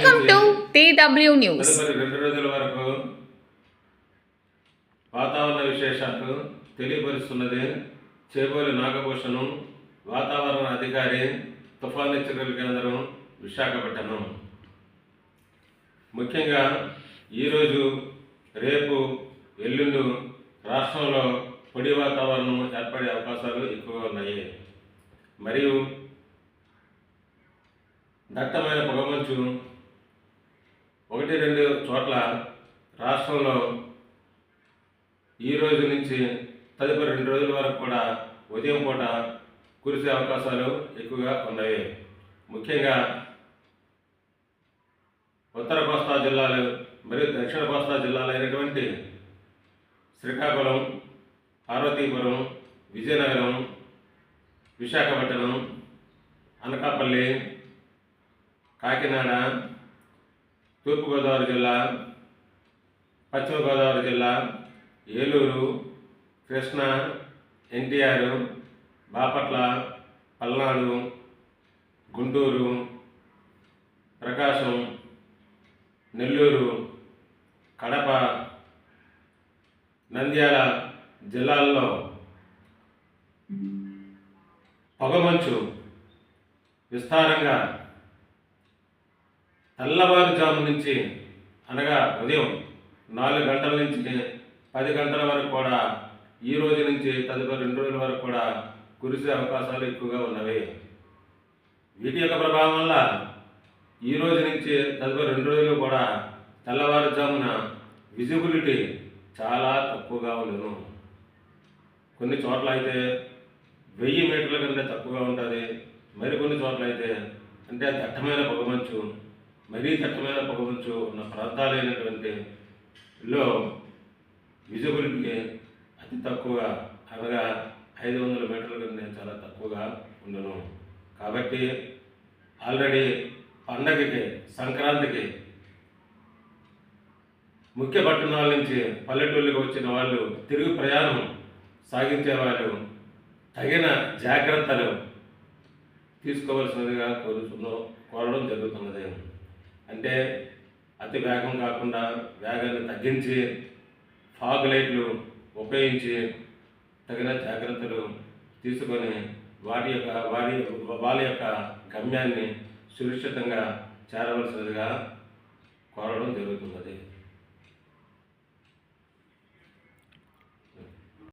Welcome to TW news రెండు రోజుల వరకు వాతావరణ విశేషాలు తెలియపరుస్తున్నది. చేబోలి నాగభూషణం వాతావరణ అధికారి తుఫాను హెచ్చరికల కేంద్రం విశాఖపట్నం. ముఖ్యంగా ఈరోజు రేపు ఎల్లుండు రాష్ట్రంలో పొడి వాతావరణం ఏర్పడే అవకాశాలు ఎక్కువగా ఉన్నాయి. మరియు దట్టమైన పొగమంచు ఒకటి రెండు చోట్ల రాష్ట్రంలో ఈ రోజు నుంచి తదుపరి రెండు రోజుల వరకు కూడా ఉదయం పూట కురిసే అవకాశాలు ఎక్కువగా ఉన్నాయి. ముఖ్యంగా ఉత్తర కోస్తా జిల్లాలు మరియు దక్షిణ కోస్తా జిల్లాలు అయినటువంటి శ్రీకాకుళం పార్వతీపురం విజయనగరం విశాఖపట్నం అనకాపల్లి కాకినాడ తూర్పుగోదావరి జిల్లా పశ్చిమ గోదావరి జిల్లా ఏలూరు కృష్ణా ఎన్టీఆర్ బాపట్ల పల్నాడు గుంటూరు ప్రకాశం నెల్లూరు కడప నంద్యాల జిల్లాల్లో పొగమంచు విస్తారంగా తెల్లవారుజాము నుంచి అనగా ఉదయం నాలుగు గంటల నుంచి పది గంటల వరకు కూడా ఈ రోజు నుంచి తదుపరి రెండు రోజుల వరకు కూడా కురిసే అవకాశాలు ఎక్కువగా ఉన్నవి. వీటి యొక్క ప్రభావం వల్ల ఈ రోజు నుంచి తదుపరి రెండు రోజులు కూడా తెల్లవారుజామున విజిబిలిటీ చాలా తక్కువగా ఉండను. కొన్ని చోట్ల అయితే వెయ్యి మీటర్ల కంటే తక్కువగా ఉంటుంది. మరికొన్ని చోట్ల అయితే అంటే దట్టమైన పొగమంచు మరీ దట్టమైన పొగమంచు ఉన్న ప్రాంతాలైనటువంటి లో విజిబిలిటీ అతి తక్కువగా అనగా ఐదు వందల మీటర్ల కంటే చాలా తక్కువగా ఉండను. కాబట్టి ఆల్రెడీ పండగకి సంక్రాంతికి ముఖ్య పట్టణాల నుంచి పల్లెటూళ్ళకి వచ్చిన వాళ్ళు తిరుగు ప్రయాణం సాగించే వాళ్ళు తగిన జాగ్రత్తలు తీసుకోవాల్సినదిగా కోరుతున్నాం కోరడం జరుగుతుంది అంటే అతి వేగం కాకుండా వేగాన్ని తగ్గించి ఫాగ్ లైట్లు ఉపయోగించి తగిన జాగ్రత్తలు తీసుకొని వాటి యొక్క వారి వాళ్ళ యొక్క గమ్యాన్ని సురక్షితంగా చేరవలసినదిగా కోరడం జరుగుతుంది.